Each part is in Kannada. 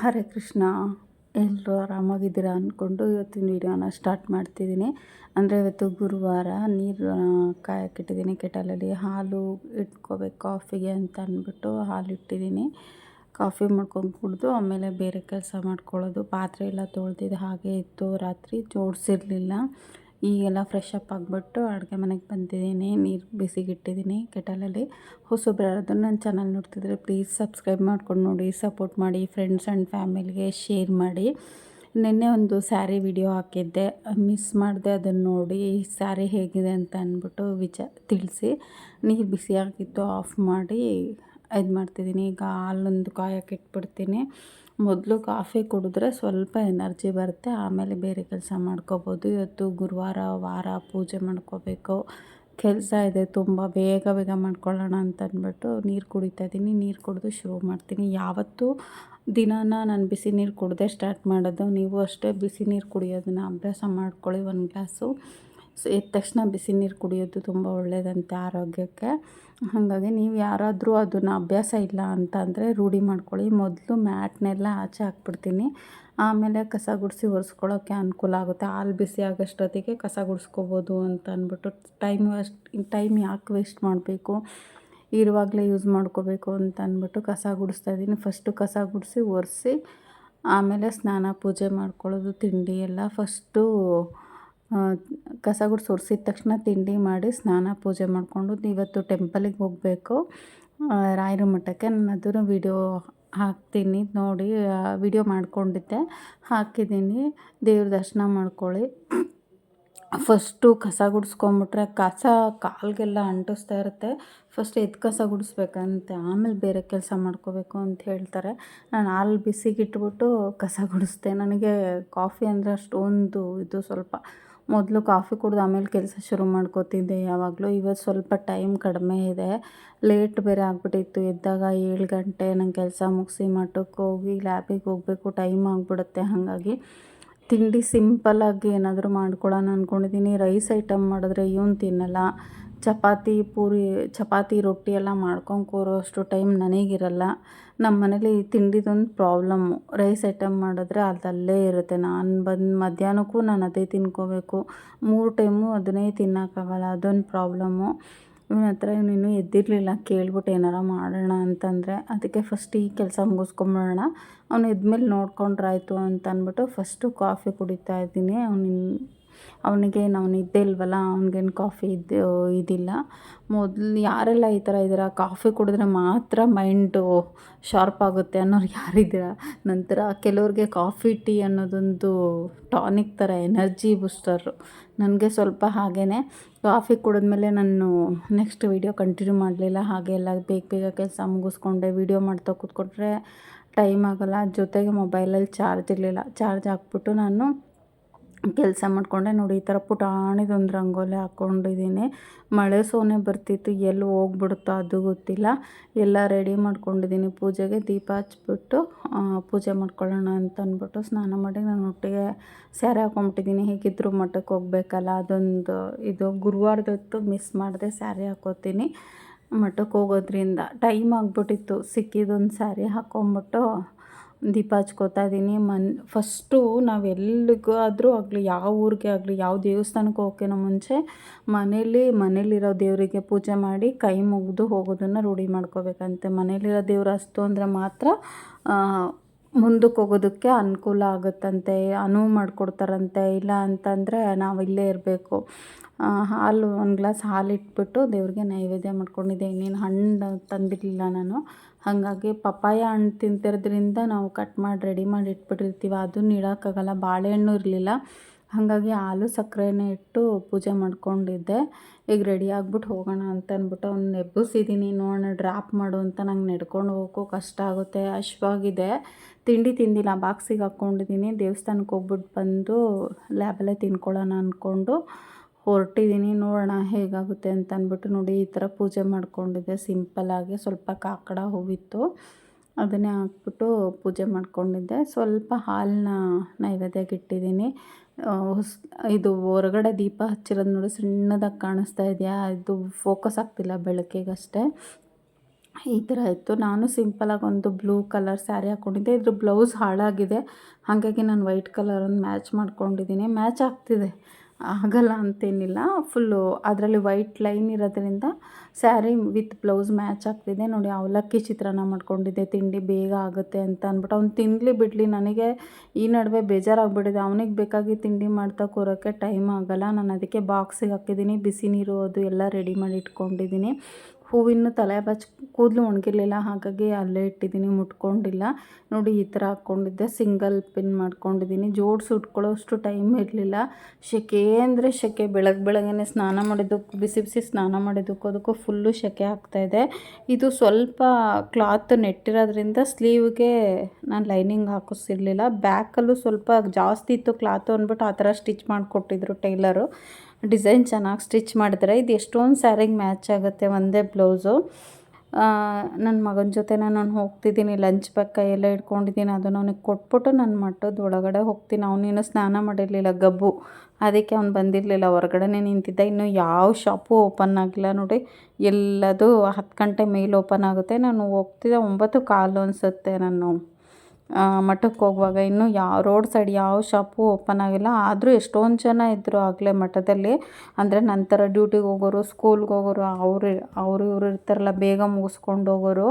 ಹರೇ ಕೃಷ್ಣ ಎಲ್ಲರೂ ಆರಾಮಾಗಿದ್ದೀರಾ ಅಂದ್ಕೊಂಡು ಇವತ್ತಿನ ವೀಡಿಯೋನ ಸ್ಟಾರ್ಟ್ ಮಾಡ್ತಿದ್ದೀನಿ. ಅಂದರೆ ಇವತ್ತು ಗುರುವಾರ ನೀರು ಕಾಯಕ್ಕಿಟ್ಟಿದ್ದೀನಿ ಕೆಟಲಲ್ಲಿ ಹಾಲು ಇಟ್ಕೋಬೇಕು, ಕಾಫಿಗೆ ಅಂತ ಅಂದ್ಬಿಟ್ಟು ಹಾಲು ಇಟ್ಟಿದ್ದೀನಿ. ಕಾಫಿ ಮಾಡ್ಕೊಂಡು ಕುಡಿದು ಆಮೇಲೆ ಬೇರೆ ಕೆಲಸ ಮಾಡ್ಕೊಳ್ಳೋದು. ಪಾತ್ರೆ ಎಲ್ಲ ತೊಳೆದಿದ್ದು ಹಾಗೆ ಇತ್ತು. ರಾತ್ರಿ ಜೋಡಿಸಿರ್ಲಿಲ್ಲ. ಈಗೆಲ್ಲ ಫ್ರೆಶ್ ಅಪ್ ಆಗಿಬಿಟ್ಟು ಅಡುಗೆ ಮನೆಗೆ ಬಂದಿದ್ದೀನಿ, ನೀರು ಬಿಸಿಗಿಟ್ಟಿದ್ದೀನಿ ಕೆಟಲಲ್ಲಿ. ಹೊಸಬ್ರು ಯಾರಾದರೂ ನನ್ನ ಚಾನಲ್ ನೋಡ್ತಿದ್ರೆ ಪ್ಲೀಸ್ ಸಬ್ಸ್ಕ್ರೈಬ್ ಮಾಡ್ಕೊಂಡು ನೋಡಿ ಸಪೋರ್ಟ್ ಮಾಡಿ ಫ್ರೆಂಡ್ಸ್ ಆ್ಯಂಡ್ ಫ್ಯಾಮಿಲಿಗೆ ಶೇರ್ ಮಾಡಿ. ನಿನ್ನೆ ಒಂದು ಸ್ಯಾರಿ ವಿಡಿಯೋ ಹಾಕಿದ್ದೆ ಮಿಸ್ ಮಾಡಿದೆ ಅದನ್ನು ನೋಡಿ ಸ್ಯಾರಿ ಹೇಗಿದೆ ಅಂತ ಅಂದ್ಬಿಟ್ಟು ವಿಚ, ತಿಳಿಸಿ. ನೀರು ಬಿಸಿಯಾಗಿತ್ತು ಆಫ್ ಮಾಡಿ ಇದು ಮಾಡ್ತಿದ್ದೀನಿ, ಈಗ ಹಾಲೊಂದು ಕಾಯಕ್ಕೆ ಇಟ್ಬಿಡ್ತೀನಿ. ಮೊದಲು ಕಾಫಿ ಕುಡಿದ್ರೆ ಸ್ವಲ್ಪ ಎನರ್ಜಿ ಬರುತ್ತೆ, ಆಮೇಲೆ ಬೇರೆ ಕೆಲಸ ಮಾಡ್ಕೋಬೋದು. ಇವತ್ತು ಗುರುವಾರ, ವಾರ ಪೂಜೆ ಮಾಡ್ಕೋಬೇಕು. ಕೆಲಸ ಇದೆ, ತುಂಬ ಬೇಗ ಬೇಗ ಮಾಡ್ಕೊಳ್ಳೋಣ ಅಂತ ಅಂದ್ಬಿಟ್ಟು ನೀರು ಕುಡಿತಾ ಇದ್ದೀನಿ ನೀರು ಕುಡಿದು ಶುರು ಮಾಡ್ತೀನಿ. ಯಾವತ್ತೂ ದಿನಾನ ನಾನು ಬಿಸಿ ನೀರು ಕುಡ್ದೆ ಸ್ಟಾರ್ಟ್ ಮಾಡೋದು. ನೀವು ಅಷ್ಟೇ ಬಿಸಿ ನೀರು ಕುಡಿಯೋದನ್ನ ಅಭ್ಯಾಸ ಮಾಡ್ಕೊಳ್ಳಿ. ಒಂದು ಗ್ಲಾಸು ಸೊ ಎದ್ದ ತಕ್ಷಣ ಬಿಸಿ ನೀರು ಕುಡಿಯೋದು ತುಂಬ ಒಳ್ಳೆಯದಂತೆ ಆರೋಗ್ಯಕ್ಕೆ. ಹಾಗಾಗಿ ನೀವು ಯಾರಾದರೂ ಅದನ್ನು ಅಭ್ಯಾಸ ಇಲ್ಲ ಅಂತಂದರೆ ರೂಢಿ ಮಾಡ್ಕೊಳ್ಳಿ. ಮೊದಲು ಮ್ಯಾಟ್ನೆಲ್ಲ ಆಚೆ ಹಾಕ್ಬಿಡ್ತೀನಿ. ಆಮೇಲೆ ಕಸ ಗುಡಿಸಿ ಒರೆಸ್ಕೊಳ್ಳೋಕ್ಕೆ ಅನುಕೂಲ ಆಗುತ್ತೆ. ಹಾಲು ಬಿಸಿ ಆಗೋಷ್ಟೊತ್ತಿಗೆ ಕಸ ಗುಡಿಸ್ಕೋಬೋದು ಅಂತ ಅಂದ್ಬಿಟ್ಟು ಟೈಮ್ ವೇಸ್ಟ್ ಟೈಮ್ ಯಾಕೆ ವೇಸ್ಟ್ ಮಾಡಬೇಕು? ಇರುವಾಗಲೇ ಯೂಸ್ ಮಾಡ್ಕೋಬೇಕು ಅಂತ ಅಂದ್ಬಿಟ್ಟು ಕಸ ಗುಡಿಸ್ತಾ ಇದ್ದೀನಿ. ಫಸ್ಟು ಕಸ ಗುಡಿಸಿ ಒರೆಸಿ ಆಮೇಲೆ ಸ್ನಾನ ಪೂಜೆ ಮಾಡ್ಕೊಳ್ಳೋದು, ತಿಂಡಿ ಎಲ್ಲ ಫಸ್ಟು ಕಸ ಗುಡ್ ಒರೆಸಿದ ತಕ್ಷಣ ತಿಂಡಿ ಮಾಡಿ ಸ್ನಾನ ಪೂಜೆ ಮಾಡಿಕೊಂಡು ಇವತ್ತು ಟೆಂಪಲಿಗೆ ಹೋಗಬೇಕು. ರಾಯರ ಮಠಕ್ಕೆ ನಾನು ಅದನ್ನು ವಿಡಿಯೋ ಹಾಕ್ತೀನಿ ನೋಡಿ ವಿಡಿಯೋ ಮಾಡಿಕೊಂಡಿದ್ದೆ. ಹಾಕಿದ್ದೀನಿ, ದೇವ್ರ ದರ್ಶನ ಮಾಡ್ಕೊಳ್ಳಿ. ಫಸ್ಟು ಕಸ ಗುಡಿಸ್ಕೊಂಬಿಟ್ರೆ ಕಸ ಕಾಲಿಗೆಲ್ಲ ಅಂಟಿಸ್ತಾ ಇರುತ್ತೆ. ಫಸ್ಟ್ ಎದ್ದು ಕಸ ಗುಡಿಸ್ಬೇಕಂತೆ, ಆಮೇಲೆ ಬೇರೆ ಕೆಲಸ ಮಾಡ್ಕೋಬೇಕು ಅಂತ ಹೇಳ್ತಾರೆ. ನಾನು ಹಾಲು ಬಿಸಿಗಿಟ್ಬಿಟ್ಟು ಕಸ ಗುಡಿಸ್ದೆ. ನನಗೆ ಕಾಫಿ ಅಂದರೆ ಅಷ್ಟೊಂದು ಇದು ಸ್ವಲ್ಪ ಮೊದಲು ಕಾಫಿ ಕುಡ್ದು ಆಮೇಲೆ ಕೆಲಸ ಶುರು ಮಾಡ್ಕೋತಿದ್ದೆ. ಯಾವಾಗಲೂ ಇವತ್ತು ಸ್ವಲ್ಪ ಟೈಮ್ ಕಡಿಮೆ ಇದೆ. ಲೇಟ್ ಬೇರೆ ಆಗಿಬಿಟ್ಟಿತ್ತು. ಎದ್ದಾಗ ಏಳು ಗಂಟೆ ನಂಗೆ ಕೆಲಸ ಮುಗಿಸಿ ಮಠಕ್ಕೆ ಹೋಗಿ ಲ್ಯಾಬಿಗೆ ಹೋಗಬೇಕು. ಟೈಮ್ ಆಗಿಬಿಡುತ್ತೆ. ಹಾಗಾಗಿ ತಿಂಡಿ ಸಿಂಪಲ್ಲಾಗಿ ಏನಾದರೂ ಮಾಡ್ಕೊಳ್ಳೋಣ ಅಂದ್ಕೊಂಡಿದ್ದೀನಿ ರೈಸ್ ಐಟಮ್ ಮಾಡಿದ್ರೆ ಇವನು ತಿನ್ನಲ್ಲ. ಚಪಾತಿ ಪೂರಿ, ಚಪಾತಿ ರೊಟ್ಟಿ ಎಲ್ಲ ಮಾಡ್ಕೊಂಡು ಕೂರೋ ಅಷ್ಟು ಟೈಮ್ ನನಗಿರಲ್ಲ. ನಮ್ಮ ಮನೇಲಿ ತಿಂಡಿದೊಂದು ಪ್ರಾಬ್ಲಮ್ಮು ರೈಸ್ ಐಟಮ್ ಮಾಡಿದ್ರೆ ಅದಲ್ಲೇ ಇರುತ್ತೆ. ನಾನು ಬಂದು ಮಧ್ಯಾಹ್ನಕ್ಕೂ ನಾನು ಅದೇ ತಿನ್ಕೋಬೇಕು. ಮೂರು ಟೈಮು ಅದನ್ನೇ ತಿನ್ನೋಕ್ಕಾಗಲ್ಲ. ಅದೊಂದು ಪ್ರಾಬ್ಲಮ್ಮು ಇವನ ಹತ್ರ ಇವನಿನ್ನೂ ಎದ್ದಿರಲಿಲ್ಲ. ಕೇಳ್ಬಿಟ್ಟು ಏನಾರ ಮಾಡೋಣ ಅಂತಂದರೆ ಅದಕ್ಕೆ ಫಸ್ಟ್ ಈ ಕೆಲಸ ಮುಗಿಸ್ಕೊಂಬಿಡೋಣ ಅವ್ನು ಎದ್ಮೇಲೆ ನೋಡ್ಕೊಂಡ್ರಾಯ್ತು ಅಂತ ಅಂದ್ಬಿಟ್ಟು ಫಸ್ಟು ಕಾಫಿ ಕುಡಿತಾ ಇದ್ದೀನಿ. ಅವ್ನು ಅವನಿಗೆ ನಾವು ನಿದ್ದೆ ಇಲ್ವಲ್ಲ, ಅವ್ನಿಗೇನು ಕಾಫಿ ಇದು, ಇದಿಲ್ಲ. ಮೊದಲು ಯಾರೆಲ್ಲ ಈ ಥರ ಇದ್ದೀರ? ಕಾಫಿ ಕುಡಿದ್ರೆ ಮಾತ್ರ ಮೈಂಡು ಶಾರ್ಪ್ ಆಗುತ್ತೆ ಅನ್ನೋರು ಯಾರಿದ್ದೀರಾ ನಂತರ ಕೆಲವ್ರಿಗೆ ಕಾಫಿ ಟೀ ಅನ್ನೋದೊಂದು ಟಾನಿಕ್ ಥರ ಎನರ್ಜಿ ಬೂಸ್ಟರು ನನಗೆ ಸ್ವಲ್ಪ ಹಾಗೇ ಕಾಫಿ ಕುಡಿದ್ಮೇಲೆ ನಾನು ನೆಕ್ಸ್ಟ್ ವೀಡಿಯೋ ಕಂಟಿನ್ಯೂ ಮಾಡಲಿಲ್ಲ. ಹಾಗೆ ಎಲ್ಲ ಬೇಗ ಬೇಗ ಕೆಲಸ ಮುಗಿಸ್ಕೊಂಡೆ. ವೀಡಿಯೋ ಮಾಡ್ತಾ ಕೂತ್ಕೊಂಡ್ರೆ ಟೈಮ್ ಆಗೋಲ್ಲ. ಜೊತೆಗೆ ಮೊಬೈಲಲ್ಲಿ ಚಾರ್ಜ್ ಇರಲಿಲ್ಲ. ಚಾರ್ಜ್ ಹಾಕ್ಬಿಟ್ಟು ನಾನು ಕೆಲಸ ಮಾಡಿಕೊಂಡೆ ನೋಡಿ, ಈ ಥರ ಪುಟಾಣಿದೊಂದು ರಂಗೋಲಿ ಹಾಕ್ಕೊಂಡಿದ್ದೀನಿ. ಮಳೆ ಸೋನೆ ಬರ್ತಿತ್ತು, ಎಲ್ಲಿ ಹೋಗ್ಬಿಡುತ್ತೋ ಅದು ಗೊತ್ತಿಲ್ಲ. ಎಲ್ಲ ರೆಡಿ ಮಾಡ್ಕೊಂಡಿದ್ದೀನಿ. ಪೂಜೆಗೆ ದೀಪ ಹಚ್ಬಿಟ್ಟು ಪೂಜೆ ಮಾಡ್ಕೊಳ್ಳೋಣ ಅಂತ ಅಂದ್ಬಿಟ್ಟು ಸ್ನಾನ ಮಾಡಿ ನಾನು ಒಟ್ಟಿಗೆ ಸ್ಯಾರಿ ಹಾಕ್ಕೊಂಬಿಟ್ಟಿದ್ದೀನಿ ಹೇಗಿದ್ದರೂ ಮಠಕ್ಕೆ ಹೋಗ್ಬೇಕಲ್ಲ, ಅದೊಂದು ಇದು ಗುರುವಾರದೊತ್ತು ಮಿಸ್ ಮಾಡಿದೆ ಸ್ಯಾರಿ ಹಾಕೋತೀನಿ. ಮಠಕ್ಕೆ ಹೋಗೋದ್ರಿಂದ ಟೈಮ್ ಆಗಿಬಿಟ್ಟಿತ್ತು, ಸಿಕ್ಕಿದೊಂದು ಸ್ಯಾರಿ ಹಾಕ್ಕೊಂಬಿಟ್ಟು ದೀಪ ಹಚ್ಕೋತಾ ಇದ್ದೀನಿ ಮನ್, ಫಸ್ಟು ನಾವು ಎಲ್ಲಿಗಾದರೂ ಆಗಲಿ ಯಾವ ಊರಿಗೆ ಆಗಲಿ, ಯಾವ ದೇವಸ್ಥಾನಕ್ಕೆ ಹೋಗೋಕ್ಕಿಂತ ಮುಂಚೆ ಮನೇಲಿ, ಮನೇಲಿರೋ ದೇವರಿಗೆ ಪೂಜೆ ಮಾಡಿ ಕೈ ಮುಗಿದು ಹೋಗೋದನ್ನು ರೂಢಿ ಮಾಡ್ಕೋಬೇಕಂತೆ. ಮನೇಲಿರೋ ದೇವ್ರು ಅಸ್ತು ಅಂದರೆ ಮಾತ್ರ ಮುಂದಕ್ಕೆ ಹೋಗೋದಕ್ಕೆ ಅನುಕೂಲ ಆಗುತ್ತಂತೆ, ಅನುವು ಮಾಡಿಕೊಡ್ತಾರಂತೆ. ಇಲ್ಲ ಅಂತಂದರೆ ನಾವು ಇಲ್ಲೇ ಇರಬೇಕು. ಹಾಲು, ಒಂದು ಗ್ಲಾಸ್ ಹಾಲು ಇಟ್ಬಿಟ್ಟು ದೇವ್ರಿಗೆ ನೈವೇದ್ಯ ಮಾಡ್ಕೊಂಡಿದ್ದೆ. ಇನ್ನೇನು ಹಣ್ಣು ತಂದಿರಲಿಲ್ಲ ನಾನು. ಹಾಗಾಗಿ ಪಪ್ಪಾಯ ಹಣ್ಣು ತಿಂತಿರೋದ್ರಿಂದ ನಾವು ಕಟ್ ಮಾಡಿ ರೆಡಿ ಮಾಡಿ ಇಟ್ಬಿಟ್ಟಿರ್ತೀವಿ. ಅದನ್ನು ಇಡೋಕ್ಕಾಗಲ್ಲ. ಬಾಳೆಹಣ್ಣು ಇರಲಿಲ್ಲ. ಹಾಗಾಗಿ ಹಾಲು ಸಕ್ಕರೆನೇ ಇಟ್ಟು ಪೂಜೆ ಮಾಡ್ಕೊಂಡಿದ್ದೆ. ಈಗ ರೆಡಿ ಆಗ್ಬಿಟ್ಟು ಹೋಗೋಣ ಅಂತ ಅಂದ್ಬಿಟ್ಟು ಅವ್ನು ನೆಬ್ಬಿಸಿದ್ದೀನಿ ನೋಡೋಣ ಡ್ರಾಪ್ ಮಾಡು ಅಂತ ನಂಗೆ ನಡ್ಕೊಂಡು ಹೋಗೋಕ್ಕೂ ಕಷ್ಟ ಆಗುತ್ತೆ. ಅಶ್ವಾಗಿದೆ. ತಿಂಡಿ ತಿಂದಿಲ್ಲ. ಬಾಕ್ಸಿಗೆ ಹಾಕ್ಕೊಂಡಿದ್ದೀನಿ ದೇವಸ್ಥಾನಕ್ಕೆ ಹೋಗ್ಬಿಟ್ಟು ಬಂದು ಲ್ಯಾಬಲ್ಲೇ ತಿನ್ಕೊಳ್ಳೋಣ ಅಂದ್ಕೊಂಡು ಹೊರಟಿದ್ದೀನಿ, ನೋಡೋಣ ಹೇಗಾಗುತ್ತೆ ಅಂತ ಅಂದ್ಬಿಟ್ಟು ನೋಡಿ ಈ ಥರ ಪೂಜೆ ಮಾಡ್ಕೊಂಡಿದ್ದೆ. ಸಿಂಪಲ್ಲಾಗಿ ಸ್ವಲ್ಪ ಕಾಕಡ ಹೂವಿತ್ತು, ಅದನ್ನೇ ಹಾಕ್ಬಿಟ್ಟು ಪೂಜೆ ಮಾಡ್ಕೊಂಡಿದ್ದೆ. ಸ್ವಲ್ಪ ಹಾಲನ್ನ ನೈವೇದ್ಯಕ್ಕೆ ಇಟ್ಟಿದ್ದೀನಿ. ಹೊಸ್, ಇದು ಹೊರಗಡೆ ದೀಪ ಹಚ್ಚಿರೋದು ನೋಡಿ ಸಣ್ಣದಾಗಿ ಕಾಣಿಸ್ತಾ ಇದೆಯಾ? ಇದು ಫೋಕಸ್ ಆಗ್ತಿಲ್ಲ ಬೆಳಕಿಗಷ್ಟೇ. ಈ ಥರ ಇತ್ತು. ನಾನು ಸಿಂಪಲಾಗಿ ಒಂದು ಬ್ಲೂ ಕಲರ್ ಸ್ಯಾರಿ ಹಾಕ್ಕೊಂಡಿದ್ದೆ ಇದ್ರ ಬ್ಲೌಸ್ ಹಾಳಾಗಿದೆ. ಹಾಗಾಗಿ ನಾನು ವೈಟ್ ಕಲರ್ ಒಂದು ಮ್ಯಾಚ್ ಮಾಡ್ಕೊಂಡಿದ್ದೀನಿ. ಮ್ಯಾಚ್ ಆಗ್ತಿದೆ. ಆಗಲ್ಲ ಅಂತೇನಿಲ್ಲ. ಫುಲ್ಲು ಅದರಲ್ಲಿ ವೈಟ್ ಲೈನ್ ಇರೋದ್ರಿಂದ ಸ್ಯಾರಿ ವಿತ್ ಬ್ಲೌಸ್ ಮ್ಯಾಚ್ ಆಗ್ತಿದೆ. ನೋಡಿ, ಅವಲಕ್ಕಿ ಚಿತ್ರಾನ್ನ ಮಾಡ್ಕೊಂಡಿದ್ದೆ. ತಿಂಡಿ ಬೇಗ ಆಗುತ್ತೆ ಅಂತ ಅಂದ್ಬಿಟ್ಟು ಅವ್ನು ತಿನ್ನಲಿ ಬಿಡಲಿ, ನನಗೆ ಈ ನಡುವೆ ಬೇಜಾರಾಗ್ಬಿಟ್ಟಿದೆ. ಅವನಿಗೆ ಬೇಕಾಗಿ ತಿಂಡಿ ಮಾಡ್ತಾ ಕೂರೋಕ್ಕೆ ಟೈಮ್ ಆಗೋಲ್ಲ. ನಾನು ಅದಕ್ಕೆ ಬಾಕ್ಸಿಗೆ ಹಾಕಿದ್ದೀನಿ. ಬಿಸಿ ನೀರು ಅದು ಎಲ್ಲ ರೆಡಿ ಮಾಡಿ ಇಟ್ಕೊಂಡಿದ್ದೀನಿ. ಹೂವಿನ ತಲೆ ಬಚ್ ಕೂದಲು ಒಣಗಿರಲಿಲ್ಲ, ಹಾಗಾಗಿ ಅಲ್ಲೇ ಇಟ್ಟಿದ್ದೀನಿ, ಮುಟ್ಕೊಂಡಿಲ್ಲ. ನೋಡಿ, ಈ ಥರ ಹಾಕ್ಕೊಂಡಿದ್ದೆ. ಸಿಂಗಲ್ ಪಿನ್ ಮಾಡ್ಕೊಂಡಿದ್ದೀನಿ. ಜೋಡಿಸಿ ಉಟ್ಕೊಳ್ಳೋಷ್ಟು ಟೈಮ್ ಇರಲಿಲ್ಲ. ಸೆಕೆ ಅಂದರೆ ಸೆಕೆ ಬೆಳಗ್ಗೆ ಬೆಳಗ್ಗೆ ಸ್ನಾನ ಮಾಡಿದ್ದಕ್ಕೂ ಬಿಸಿ ಬಿಸಿ ಸ್ನಾನ ಮಾಡಿದ್ದಕ್ಕೂ ಅದಕ್ಕೂ ಫುಲ್ಲು ಸೆಕೆ ಆಗ್ತಾಯಿದೆ ಇದು ಸ್ವಲ್ಪ ಕ್ಲಾತ್ ನೆಟ್ಟಿರೋದ್ರಿಂದ ಸ್ಲೀವ್ಗೆ ನಾನು ಲೈನಿಂಗ್ ಹಾಕಿಸಿರ್ಲಿಲ್ಲ. ಬ್ಯಾಕಲ್ಲೂ ಸ್ವಲ್ಪ ಜಾಸ್ತಿ ಇತ್ತು ಕ್ಲಾತು ಅಂದ್ಬಿಟ್ಟು ಆ ಥರ ಸ್ಟಿಚ್ ಮಾಡಿಕೊಟ್ಟಿದ್ರು ಟೈಲರು. ಡಿಸೈನ್ ಚೆನ್ನಾಗಿ ಸ್ಟಿಚ್ ಮಾಡಿದ್ರೆ ಇದು ಎಷ್ಟೊಂದು ಸ್ಯಾರಿಗೆ ಮ್ಯಾಚ್ ಆಗುತ್ತೆ ಒಂದೇ ಬ್ಲೌಸು. ನನ್ನ ಮಗನ ಜೊತೆ ನಾನು ಹೋಗ್ತಿದ್ದೀನಿ, ಲಂಚ್ ಬ್ಯಾಗ್ ಕೈಯೆಲ್ಲ ಇಟ್ಕೊಂಡಿದ್ದೀನಿ, ಅದನ್ನು ಅವನಿಗೆ ಕೊಟ್ಬಿಟ್ಟು ನಾನು ಮಟ್ಟದ ಒಳಗಡೆ ಹೋಗ್ತೀನಿ. ಅವನೇನು ಸ್ನಾನ ಮಾಡಿರಲಿಲ್ಲ, ಗಬ್ಬು. ಅದಕ್ಕೆ ಅವ್ನು ಬಂದಿರಲಿಲ್ಲ, ಹೊರಗಡೆನೇ ನಿಂತಿದ್ದ. ಇನ್ನು ಯಾವ ಶಾಪು ಓಪನ್ ಆಗಿಲ್ಲ ನೋಡಿ. ಎಲ್ಲದು ಹತ್ತು ಗಂಟೆ ಮೇಲೆ ಓಪನ್ ಆಗುತ್ತೆ. ನಾನು ಹೋಗ್ತಿದ್ದೆ, ಒಂಬತ್ತು ಕಾಲು ಅನಿಸುತ್ತೆ ನಾನು. ಮಠಕ್ಕೆ ಹೋಗುವಾಗ ಇನ್ನೂ ಯಾವ ರೋಡ್ ಸೈಡ್ ಯಾವ ಶಾಪು ಓಪನ್ ಆಗಿಲ್ಲ, ಆದರೂ ಎಷ್ಟೊಂದು ಜನ ಇದ್ದರು ಆಗಲೇ ಮಠದಲ್ಲಿ. ಅಂದರೆ ನಂತರ ಡ್ಯೂಟಿಗೆ ಹೋಗೋರು ಸ್ಕೂಲ್ಗೆ ಹೋಗೋರು, ಅವರು ಅವರು ಇವರು ಇರ್ತಾರಲ್ಲ, ಬೇಗ ಮುಗಿಸ್ಕೊಂಡು ಹೋಗೋರು.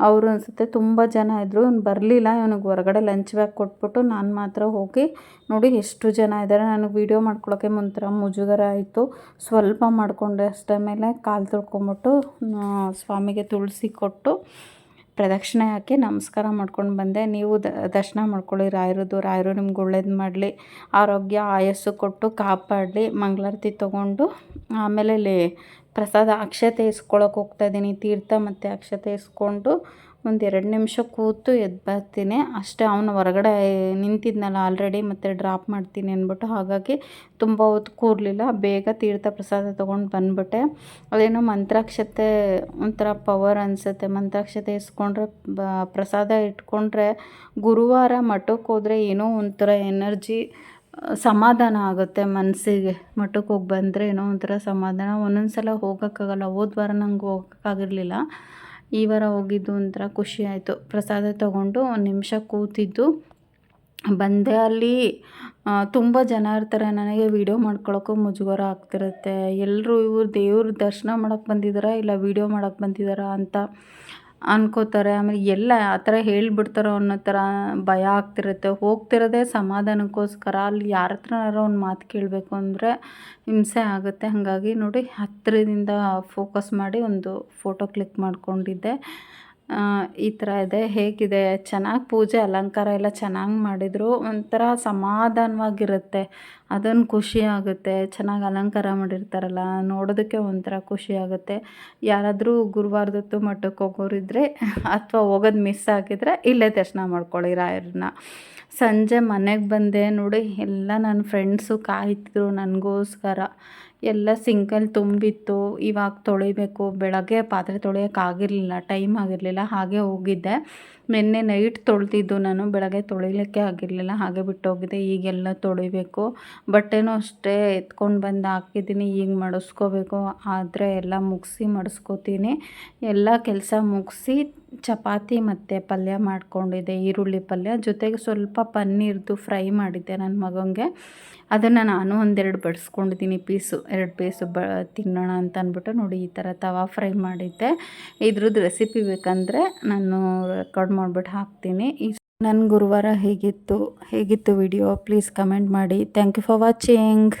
ಅವರು ಅನಿಸುತ್ತೆ ತುಂಬ ಜನ ಇದ್ದರು ಇವ್ನು ಬರಲಿಲ್ಲ, ಇವನಿಗೆ ಹೊರಗಡೆ ಲಂಚ್ ಬ್ಯಾಗ್ ಕೊಟ್ಬಿಟ್ಟು ನಾನು ಮಾತ್ರ ಹೋಗಿ ನೋಡಿ ಎಷ್ಟು ಜನ ಇದ್ದಾರೆ ನನಗೆ ವೀಡಿಯೋ ಮಾಡ್ಕೊಳ್ಳೋಕ್ಕೆ ಒಂಥರ ಮುಜುಗರ ಆಯಿತು. ಸ್ವಲ್ಪ ಮಾಡಿಕೊಂಡೆ ಅಷ್ಟೇ ಮೇಲೆ ಕಾಲು ತೊಳ್ಕೊಂಬಿಟ್ಟು ಸ್ವಾಮಿಗೆ ತುಳಸಿ ಕೊಟ್ಟು ಪ್ರದಕ್ಷಿಣೆ ಹಾಕಿ ನಮಸ್ಕಾರ ಮಾಡ್ಕೊಂಡು ಬಂದೆ. ನೀವು ದರ್ಶನ ಮಾಡ್ಕೊಳ್ಳಿ ರಾಯರದು ರಾಯರು ನಿಮ್ಗೆ ಒಳ್ಳೇದು ಮಾಡಲಿ, ಆರೋಗ್ಯ, ಆಯಸ್ಸು ಕೊಟ್ಟು ಕಾಪಾಡಲಿ, ಮಂಗಳಾರತಿ ತೊಗೊಂಡು ಆಮೇಲೆ ಪ್ರಸಾದ ಅಕ್ಷತೆ ಇಸ್ಕೊಳಕ್ಕೆ ಹೋಗ್ತಾಯಿದ್ದೀನಿ ತೀರ್ಥ ಮತ್ತು ಅಕ್ಷತೆ ಇಸ್ಕೊಂಡು ಒಂದು ಎರಡು ನಿಮಿಷ ಕೂತು ಎದ್ದು ಬರ್ತೀನಿ. ಅಷ್ಟೇ ಅವನು ಹೊರಗಡೆ ನಿಂತಿದ್ನಲ್ಲ ಆಲ್ರೆಡಿ ಮತ್ತು ಡ್ರಾಪ್ ಮಾಡ್ತೀನಿ ಅಂದ್ಬಿಟ್ಟು. ಹಾಗಾಗಿ ತುಂಬ ಹೊತ್ತು ಕೂರಲಿಲ್ಲ. ಬೇಗ ತೀರ್ಥ ಪ್ರಸಾದ ತೊಗೊಂಡು ಬಂದ್ಬಿಟ್ಟೆ. ಅದೇನೋ ಮಂತ್ರಾಕ್ಷತೆ, ಒಂಥರ ಪವರ್ ಅನಿಸುತ್ತೆ. ಮಂತ್ರಾಕ್ಷತೆ ಇಸ್ಕೊಂಡ್ರೆ, ಬ, ಪ್ರಸಾದ ಇಟ್ಕೊಂಡ್ರೆ ಗುರುವಾರ ಮಠಕ್ಕೆ ಹೋದರೆ ಏನೋ ಒಂಥರ ಎನರ್ಜಿ ಸಮಾಧಾನ ಆಗುತ್ತೆ ಮನಸ್ಸಿಗೆ ಮಠಕ್ಕೆ ಹೋಗಿ ಬಂದರೆ ಏನೋ ಒಂಥರ ಸಮಾಧಾನ. ಒಂದೊಂದು ಸಲ ಹೋಗೋಕ್ಕಾಗಲ್ಲ ಹೋದ್ವಾರ ನಂಗೆ ಹೋಗೋಕ್ಕಾಗಿರಲಿಲ್ಲ. ಈ ವಾರ ಹೋಗಿದ್ದು ಒಂಥರ ಖುಷಿ ಆಯಿತು. ಪ್ರಸಾದ ತೊಗೊಂಡು ಒಂದು ನಿಮಿಷ ಕೂತಿದ್ದು. ಬಂದೆ ಅಲ್ಲಿ ತುಂಬ ಜನ ಇರ್ತಾರೆ. ನನಗೆ ವೀಡಿಯೋ ಮಾಡ್ಕೊಳ್ಳೋಕ್ಕೂ ಮುಜುಗರ ಆಗ್ತಿರುತ್ತೆ. ಎಲ್ಲರೂ ಇವ್ರು ದೇವ್ರ ದರ್ಶನ ಮಾಡೋಕ್ಕೆ ಬಂದಿದ್ದಾರಾ ಇಲ್ಲ ವೀಡಿಯೋ ಮಾಡೋಕ್ಕೆ ಬಂದಿದ್ದಾರಾ ಅಂತ. ಅನ್ಕೋತಾರೆ. ಆಮೇಲೆ ಎಲ್ಲ ಆ ಥರ ಹೇಳಿಬಿಡ್ತಾರೋ ಅನ್ನೋ ಥರ ಭಯ ಆಗ್ತಿರುತ್ತೆ. ಹೋಗ್ತಿರೋದೇ ಸಮಾಧಾನಕ್ಕೋಸ್ಕರ. ಅಲ್ಲಿ ಯಾರ ಹತ್ರನಾರ ಒಂದು ಮಾತು ಕೇಳಬೇಕು ಅಂದರೆ ಹಿಂಸೆ ಆಗುತ್ತೆ. ಹಾಗಾಗಿ ನೋಡಿ ಹತ್ತಿರದಿಂದ ಫೋಕಸ್ ಮಾಡಿ ಒಂದು ಫೋಟೋ ಕ್ಲಿಕ್ ಮಾಡ್ಕೊಂಡಿದ್ದೆ. ಈ ಥರ ಇದೆ, ಹೇಗಿದೆ, ಚೆನ್ನಾಗಿ ಪೂಜೆ, ಅಲಂಕಾರ ಎಲ್ಲ ಚೆನ್ನಾಗಿ ಮಾಡಿದರು. ಒಂಥರ ಸಮಾಧಾನವಾಗಿರುತ್ತೆ. ಅದೊಂದು ಖುಷಿ ಆಗುತ್ತೆ. ಚೆನ್ನಾಗಿ ಅಲಂಕಾರ ಮಾಡಿರ್ತಾರಲ್ಲ, ನೋಡೋದಕ್ಕೆ ಒಂಥರ ಖುಷಿ ಆಗುತ್ತೆ. ಯಾರಾದರೂ ಗುರುವಾರದೊತ್ತು ಮಠಕ್ಕೆ ಹೋಗೋರಿದ್ದರೆ ಅಥವಾ ಹೋಗೋದು ಮಿಸ್ ಆಗಿದ್ರೆ ಇಲ್ಲೇ ದರ್ಶನ ಮಾಡ್ಕೊಳ್ಳಿ ರಾಯರನ್ನ. ಸಂಜೆ ಮನೆಗೆ ಬಂದೆ ನೋಡಿ, ಎಲ್ಲ ನನ್ನ ಫ್ರೆಂಡ್ಸು ಕಾಯ್ತಿದ್ರು ನನಗೋಸ್ಕರ. ಎಲ್ಲ ಸಿಂಕಲ್ಲಿ ತುಂಬಿತ್ತು. ಇವಾಗ ತೊಳಿಬೇಕು. ಬೆಳಗ್ಗೆ ಪಾತ್ರೆ ತೊಳೆಯೋಕ್ಕಾಗಿರಲಿಲ್ಲ ಟೈಮ್ ಆಗಿರಲಿಲ್ಲ ಹಾಗೆ ಹೋಗಿದ್ದೆ. ನಿನ್ನೆ ನೈಟ್ ತೊಳೆದಿದ್ದು ನಾನು, ಬೆಳಗ್ಗೆ ತೊಳಿಲಿಕ್ಕೆ ಆಗಿರಲಿಲ್ಲ, ಹಾಗೆ ಬಿಟ್ಟು ಹೋಗಿದ್ದೆ ಈಗೆಲ್ಲ ತೊಳಿಬೇಕು. ಬಟ್ಟೆನೂ ಅಷ್ಟೇ ಎತ್ಕೊಂಡು ಬಂದು ಹಾಕಿದ್ದೀನಿ ಈಗ ಮಡಿಸ್ಕೋಬೇಕು. ಆದರೆ ಎಲ್ಲ ಮುಗಿಸಿ ಮಡಿಸ್ಕೋತೀನಿ. ಎಲ್ಲ ಕೆಲಸ ಮುಗಿಸಿ ಚಪಾತಿ ಮತ್ತು ಪಲ್ಯ ಮಾಡಿಕೊಂಡಿದ್ದೆ, ಈರುಳ್ಳಿ ಪಲ್ಯ. ಜೊತೆಗೆ ಸ್ವಲ್ಪ ಪನ್ನೀರ್ದು ಫ್ರೈ ಮಾಡಿದ್ದೆ ನನ್ನ ಮಗನಿಗೆ ಅದನ್ನು ನಾನು ಒಂದೆರಡು ಬಡಿಸ್ಕೊಂಡಿದ್ದೀನಿ ಪೀಸು, ಎರಡು ಪೀಸು ಬ, ತಿನ್ನೋಣ ಅಂತ ಅಂದ್ಬಿಟ್ಟು ನೋಡಿ ಈ ಥರ ತವಾ ಫ್ರೈ ಮಾಡಿದ್ದೆ. ಇದ್ರದ್ದು ರೆಸಿಪಿ ಬೇಕಂದರೆ ನಾನು ರೆಕಾರ್ಡ್ ಮಾಡಿಬಿಟ್ಟು ಹಾಕ್ತೀನಿ. ಈ ನನ್ನ ಗುರುವಾರ ಹೇಗಿತ್ತು? ಹೇಗಿತ್ತು ವಿಡಿಯೋ ಪ್ಲೀಸ್ ಕಮೆಂಟ್ ಮಾಡಿ. Thank you for watching